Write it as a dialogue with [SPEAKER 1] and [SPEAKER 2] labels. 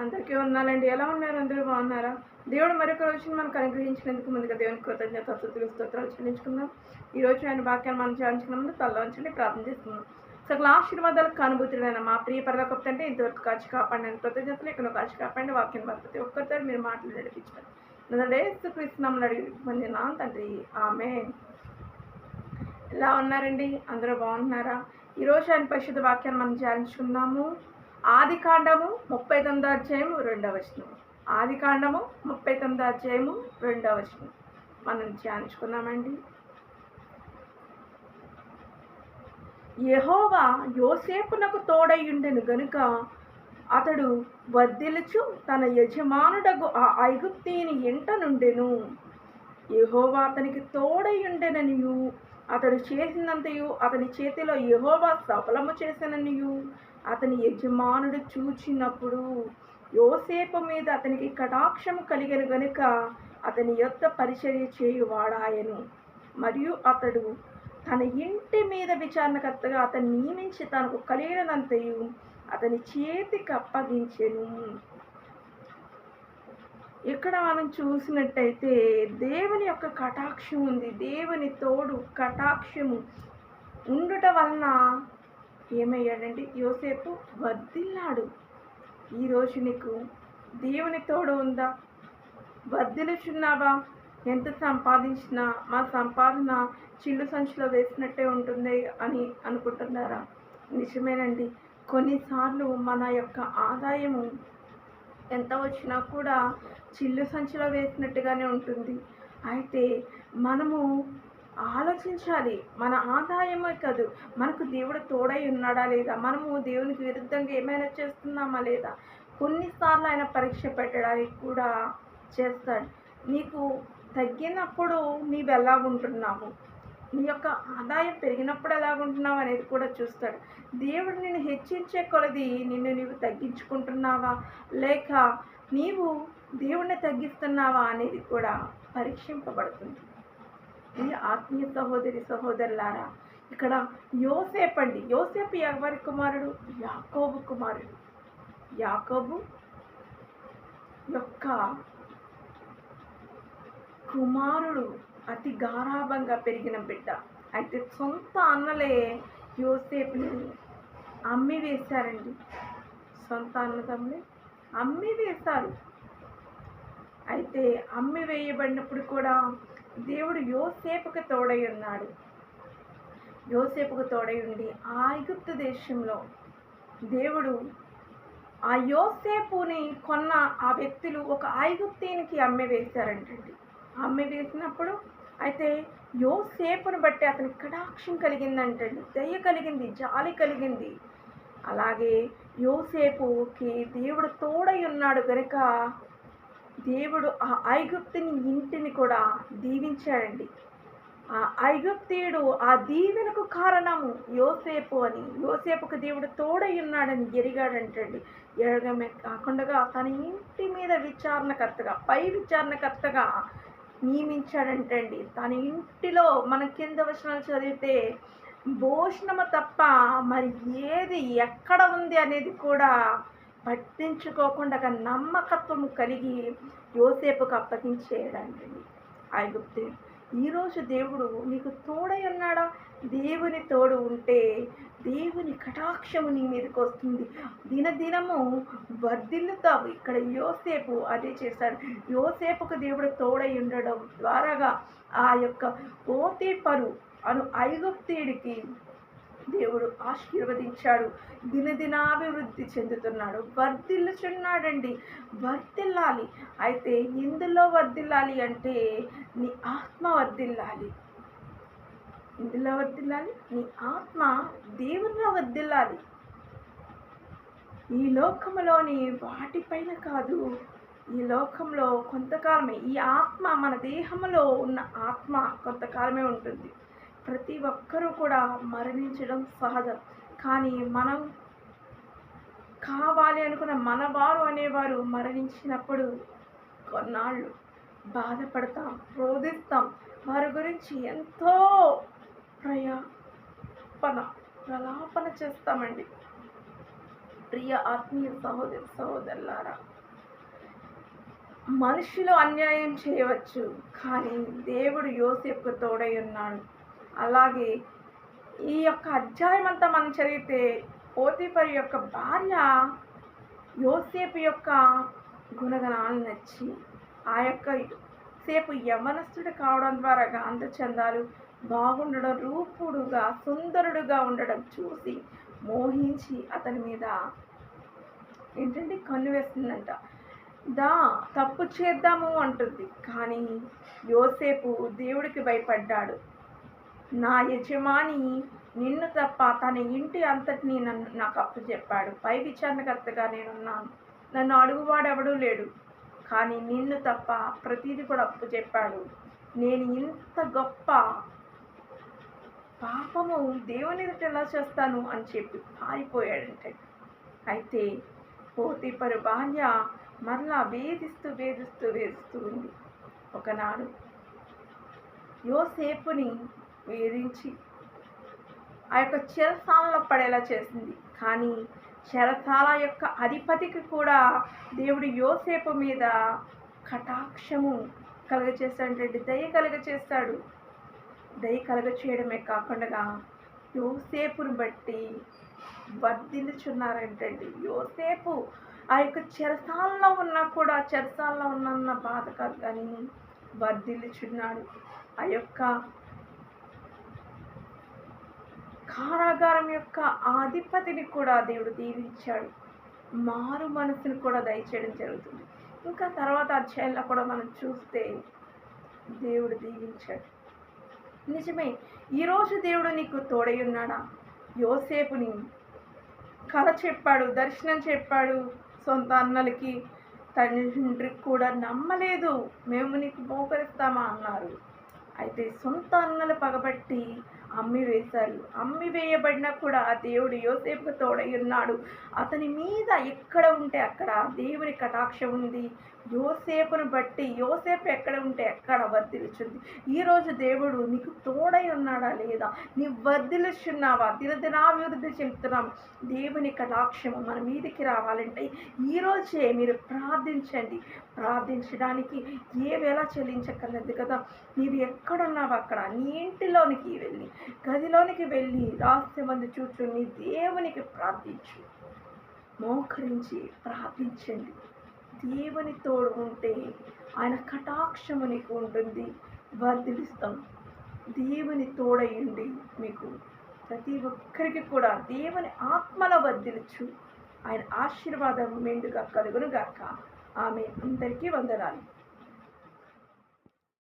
[SPEAKER 1] అందరికీ ఉన్నానండి ఎలా ఉన్నారు? అందరూ బాగున్నారా? దేవుడు మరొక రోజున మనకు అనుగ్రహించినందుకు ముందుగా దేవునికి కృతజ్ఞత స్థుతులు స్తోత్రాలు చెల్లించుకుందాం. ఈ రోజు ఆయన వాక్యాన్ని మనం ధ్యానించుకున్న ముందు తల్లోంచండి ప్రార్థన చేస్తున్నాం సకల ఆశీర్వాదాలకు అనుభూతులైన మా ప్రియ పరలోకపు అంటే ఇంతవరకు కాచి కాపాడిన కృతజ్ఞతలు ఇక్కడ కాచి కాపాడి వాక్యం వారు ప్రతి ఒక్కరితో మీరు మాటలు నడిపించారు నడేస్తున్నాం అడిగి నా తండ్రి. ఆమె ఎలా ఉన్నారండి? అందరూ బాగున్నారా? ఈరోజు ఆయన పరిశుద్ధ వాక్యాన్ని మనం ధ్యానించుకుందాము. ఆది కాండము ముప్పై తొమ్మిదో అధ్యాయము రెండవ వచనం ఆది కాండము ముప్పై తొమ్మిదో అధ్యాయము రెండవ వచనం మనం ధ్యానించుకున్నామండి యహోవా యోసేపునకు తోడయ్యుండెను గనుక అతడు వర్ధిల్లుచు తన యజమానుడగు ఆ ఐగుప్తీని ఇంట నుండెను. యహోవా అతనికి తోడయ్యుండెననియు. అతడు చేసినంతయు అతని చేతిలో యహోవా సఫలము చేసిననియు. అతని యజమానుడు చూచినప్పుడు యోసేపు మీద అతనికి కటాక్షము కలిగిన గనుక అతని యొద్ద పరిచర్య చేయువాడాయను. మరియు అతడు తన ఇంటి మీద విచారణకర్తగా అతన్ని నియమించి తనకు కలిగినంతయు అతని చేతికి అప్పగించెను. ఇక్కడ మనం చూసినట్టయితే దేవుని యొక్క కటాక్షం ఉంది. దేవుని తోడు కటాక్షము ఉండుట వలన ఏమయ్యాడంటే యోసేపు వర్ధిల్లాడు. ఈరోజు నీకు దేవుని తోడు ఉందా? వర్ధిల్లుచున్నావా? ఎంత సంపాదించినా మా సంపాదన చిల్లు సంచిలో వేసినట్టే ఉంటుంది అని అనుకుంటున్నారా? నిజమేనండి. కొన్నిసార్లు మన యొక్క ఆదాయము ఎంత వచ్చినా కూడా చిల్లు సంచిలో వేసినట్టుగానే ఉంటుంది. అయితే మనము ఆలోచించాలి. మన ఆదాయమే కాదు మనకు దేవుడు తోడై ఉన్నాడా లేదా? మనము దేవునికి విరుద్ధంగా ఏమైనా చేస్తున్నామా లేదా? కొన్నిసార్లు ఆయన పరీక్ష పెట్టడానికి కూడా చేస్తాడు. నీకు తగ్గినప్పుడు నీవు ఎలా ఉంటున్నావు? నీ యొక్క ఆదాయం పెరిగినప్పుడు ఎలాగుంటున్నావు అనేది కూడా చూస్తాడు. దేవుడు నిన్ను హెచ్చించే కొలది నిన్ను నీవు తగ్గించుకుంటున్నావా? లేక నీవు దేవుణ్ణి తగ్గిస్తున్నావా అనేది కూడా పరీక్షింపబడుతుంది. ఈ ఆత్మీయ సహోదరి సహోదరులారా ఇక్కడ యోసేపు అండి. యోసేపు ఎవరి కుమారుడు? యాకోబు కుమారుడు. యాకోబు యొక్క కుమారుడు అతి గారాభంగా పెరిగిన బిడ్డ. అయితే సొంత అన్నలే యోసేపుని అమ్మి వేశారండి. సొంత అన్నదమ్ములే అమ్మి వేశారు. అయితే అమ్మి వేయబడినప్పుడు కూడా దేవుడు యోసేపుకు తోడై ఉన్నాడు. యోసేపుకు తోడై ఉండి ఆ ఐగుప్తు దేశంలో దేవుడు ఆ యోసేపుని కొన్న ఆ వ్యక్తులు ఒక ఐగుప్తీనికి అమ్మి వేశారంటండి. అమ్మి వేసినప్పుడు అయితే యోసేపును బట్టి అతనికి కటాక్షం కలిగిందంటండి. దయ కలిగింది జాలి కలిగింది. అలాగే యోసేపుకి దేవుడు తోడై ఉన్నాడు కనుక దేవుడు ఆ ఐగుప్తుని ఇంటిని కూడా దీవించాడండి. ఆ ఐగుప్తీయుడు ఆ దీవెనకు కారణము యోసేపు అని యోసేపుకు దేవుడు తోడై ఉన్నాడని ఎరిగాడంటండి. ఎరగమే కాకుండా తన ఇంటి మీద విచారణకర్తగా పై విచారణకర్తగా నియమించాడంటండి. తన ఇంటిలో మన కింద వచనాలు చదివితే భోషణము తప్ప మరి ఏది ఎక్కడ ఉంది అనేది కూడా పట్టించుకోకుండా నమ్మకత్వము కలిగి యోసేపుకు అప్పగించేయడానికి ఐగుప్తి ఈరోజు దేవుడు నీకు తోడై ఉన్నాడా? దేవుని తోడు ఉంటే దేవుని కటాక్షము నీ మీదకి వస్తుంది. దినదినము వర్ధిల్లుతావు. ఇక్కడ యోసేపు అదే చేశాడు. యోసేపుకు దేవుడు తోడై ఉండడం ద్వారాగా ఆ యొక్క పోతేపరు అను ఐగుప్తేడికి దేవుడు ఆశీర్వదించాడు. దినదినాభివృద్ధి చెందుతున్నాడు. వర్ధిల్లుచున్నాడండి. వర్ధిల్లాలి. అయితే ఇందులో వర్ధిల్లాలి అంటే నీ ఆత్మ వర్ధిల్లాలి. ఇందులో వర్ధిల్లాలి? నీ ఆత్మ దేవుల్లో వర్ధిల్లాలి. ఈ లోకములోని వాటిపైన కాదు. ఈ లోకంలో కొంతకాలమే ఈ ఆత్మ మన దేహంలో ఉన్న ఆత్మ కొంతకాలమే ఉంటుంది. ప్రతి ఒక్కరూ కూడా మరణించడం సహజం. కానీ మనం కావాలి అనుకున్న మనవారు అనేవారు మరణించినప్పుడు కొన్నాళ్ళు బాధపడతాం రోధిస్తాం. వారి గురించి ఎంతో ప్రయాపన ప్రలాపన చేస్తామండి. ప్రియ ఆత్మీయ సహోదరి సహోదరులారా మనుషులు అన్యాయం చేయవచ్చు కానీ దేవుడు యోసేపు తోడై ఉన్నాడు. అలాగే ఈ యొక్క అధ్యాయం అంతా మనం చదివితే పోతీపరి యొక్క భార్య యోసేపు యొక్క గుణగణాలు నచ్చి ఆ యొక్క సేపు యవనస్తుడు కావడం ద్వారా అందచందాలు బాగుండడం రూపుడుగా సుందరుడుగా ఉండడం చూసి మోహించి అతని మీద ఏంటంటే కన్ను వేస్తుందంట దా తప్పు చేద్దాము అంటుంది. కానీ యోసేపు దేవుడికి భయపడ్డాడు. నా యజమాని నిన్ను తప్ప తన ఇంటి అంతటిని నన్ను నాకు అప్పు చెప్పాడు. పై విచారణకర్తగా నేనున్నాను. నన్ను అడుగువాడెవడూ లేడు. కానీ నిన్ను తప్ప ప్రతిదీ కూడా అప్పు చెప్పాడు. నేను ఇంత గొప్ప పాపము దేవుని ఎదుట ఎలా చేస్తాను అని చెప్పి పారిపోయాడంటే. అయితే పోతీపరు భార్య మరలా వేధిస్తూ వేధిస్తూ వేధిస్తూ ఉంది. ఒకనాడు యోసేపుని వేధించి ఆ యొక్క చెరసాలలో పడేలా చేసింది. కానీ చెరసాల యొక్క అధిపతికి కూడా దేవుడు యోసేపు మీద కటాక్షము కలగచేస్తాడంటే దయ కలుగచేస్తాడు. దయ కలుగ చేయడమే కాకుండా యోసేపును బట్టి వర్ధిల్లుచున్నారంటండి. యోసేపు ఆ యొక్క చెరసాలలో ఉన్నా కూడా చెరసాలలో ఉన్న బాధ కాదు కానీ వర్ధిల్లుచున్నాడు. ఆ యొక్క కారాగారం యొక్క ఆధిపతిని కూడా దేవుడు దీవించాడు. మారు మనసుని కూడా దయచేయడం జరుగుతుంది. ఇంకా తర్వాత అధ్యాయంలో కూడా మనం చూస్తే దేవుడు దీవించాడు. నిజమే ఈరోజు దేవుడు నీకు తోడై ఉన్నాడా? యోసేపుని కథ చెప్పాడు దర్శనం చెప్పాడు. సొంత అన్నలకి తండ్రికి కూడా నమ్మలేదు. మేము నీకు మోకరిస్తామా? అన్నారు. అయితే సొంత అన్నలు పగబట్టి అమ్మి వేశారు. అమ్మి వేయబడినా కూడా ఆ దేవుడు యోసేపుకు తోడై ఉన్నాడు. అతని మీద ఎక్కడ ఉంటే అక్కడ దేవుని కటాక్షం ఉంది. యోసేపును బట్టి యోసేపు ఎక్కడ ఉంటే ఎక్కడ వర్ధిల్చుంది ఈరోజు దేవుడు నీకు తోడై ఉన్నాడా లేదా? నీ వర్ధిల్చున్నావా దినదినాభివృద్ధి చెందుతున్నాం. దేవుని కటాక్షము మన మీదికి రావాలంటే ఈరోజే మీరు ప్రార్థించండి. ప్రార్థించడానికి ఏ వేళ చెల్లించక్కర్లేదు కదా? నీవు ఎక్కడున్నావు అక్కడ నీ ఇంటిలోనికి వెళ్ళి గదిలోనికి వెళ్ళి రహస్యమంది చూచు దేవునికి ప్రార్థించు. మోకరించి ప్రార్థించండి. దేవుని తోడు ఉంటే ఆయన కటాక్షము నీకు ఉంటుంది. వర్ధిలిస్తాం దేవుని తోడయ్యండి మీకు ప్రతి ఒక్కరికి కూడా దేవుని ఆత్మల వర్ధిలుచు ఆయన ఆశీర్వాదం మెండుగా కలుగునుగాక. ఆమె అందరికీ వందనాలు.